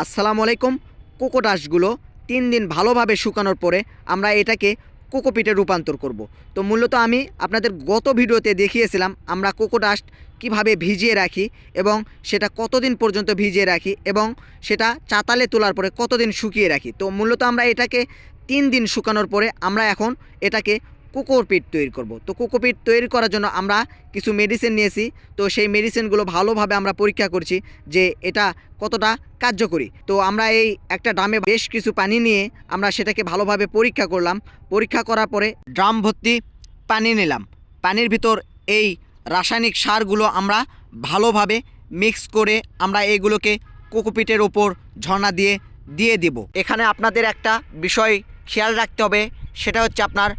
আসসালামু আলাইকুম। কোকো কোকোডাসগুলো তিন দিন ভালোভাবে শুকানোর পরে আমরা এটাকে কোকোপিটে রূপান্তর করব। তো মূলত আমি আপনাদের গত ভিডিওতে দেখিয়েছিলাম আমরা কোকোডাস্ট কীভাবে ভিজিয়ে রাখি এবং সেটা কতদিন পর্যন্ত ভিজিয়ে রাখি এবং সেটা চাতালে তোলার পরে কতদিন শুকিয়ে রাখি। তো মূলত আমরা এটাকে তিন দিন শুকানোর পরে আমরা এখন এটাকে কোকোপিট তৈরি করব। তো কোকোপিট তৈরি করার জন্য আমরা কিছু মেডিসিন নিয়েছি। তো সেই মেডিসিনগুলো ভালোভাবে আমরা পরীক্ষা করছি যে এটা কতটা কার্যকরী। তো আমরা এই একটা ড্রামে বেশ কিছু পানি নিয়ে আমরা সেটাকে ভালোভাবে পরীক্ষা করলাম। পরীক্ষা করার পরে ড্রাম ভর্তি পানি নিলাম। পানির ভিতর এই রাসায়নিক সারগুলো আমরা ভালোভাবে মিক্স করে আমরা এইগুলোকে কোকোপিটের ওপর ঝর্ণা দিয়ে দিয়ে দিব। এখানে আপনাদের একটা বিষয় খেয়াল রাখতে হবে। সেটা হচ্ছে আপনার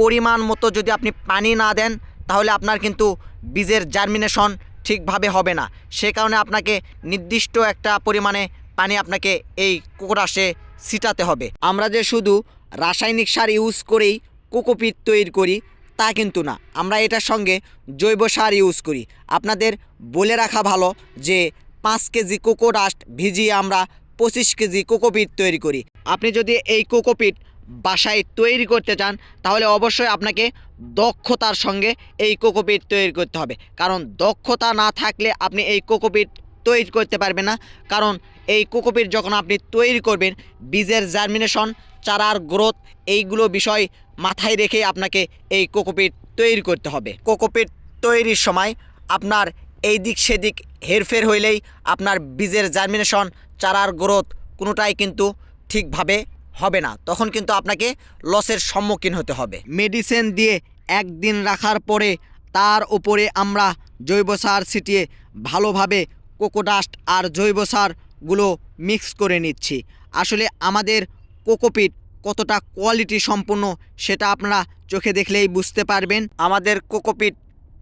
পরিমাণ মতো যদি আপনি পানি না দেন, তাহলে আপনার কিন্তু বীজের জার্মিনেশন ঠিকভাবে হবে না। সে কারণে আপনাকে নির্দিষ্ট একটা পরিমাণে পানি আপনাকে এই কোকোরাসে ছিটাতে হবে। আমরা যে শুধু রাসায়নিক সার ইউজ করেই কোকোপিট তৈরি করি, তা কিন্তু না। আমরা এটার সঙ্গে জৈব সার ইউজ করি। আপনাদের বলে রাখা ভালো যে পাঁচ কেজি কোকোডাস্ট ভিজিয়ে আমরা পঁচিশ কেজি কোকোপিট তৈরি করি। আপনি যদি এই কোকোপিট বাসায় তৈরি করতে চান, তাহলে অবশ্যই আপনাকে দক্ষতার সঙ্গে এই কোকোপিট তৈরি করতে হবে। কারণ দক্ষতা না থাকলে আপনি এই কোকোপিট তৈরি করতে পারবেন না। কারণ এই কোকোপিট যখন আপনি তৈরি করবেন, বীজের জার্মিনেশন চারার গ্রোথ এইগুলো বিষয় মাথায় রেখে আপনাকে এই কোকোপিট তৈরি করতে হবে। কোকোপিট তৈরির সময় আপনার এই দিক সেদিক হেরফের হইলেই আপনার বীজের জার্মিনেশন চারার গ্রোথ কোনোটাই কিন্তু ঠিকভাবে হবে না। তখন কিন্তু আপনাকে লসের সম্মুখীন হতে হবে। মেডিসিন দিয়ে একদিন রাখার পরে তার উপরে আমরা জৈব সার ছিটিয়ে ভালোভাবে কোকোডাস্ট আর জৈব সারগুলো মিক্স করে নিচ্ছি। আসলে আমাদের কোকোপিট কতটা কোয়ালিটি সম্পূর্ণ সেটা আপনারা চোখে দেখলেই বুঝতে পারবেন। আমাদের কোকোপিট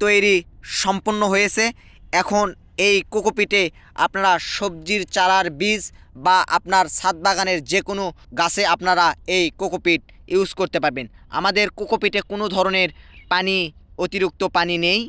তৈরি সম্পূর্ণ হয়েছে। এখন এই কোকোপিটে আপনারা সবজির চারার বীজ বা আপনার ছাদ বাগানের যে কোনো গাছে আপনারা এই কোকোপিট ইউজ করতে পারবেন। আমাদের কোকোপিটে কোনো ধরনের পানি, অতিরিক্ত পানি নেই।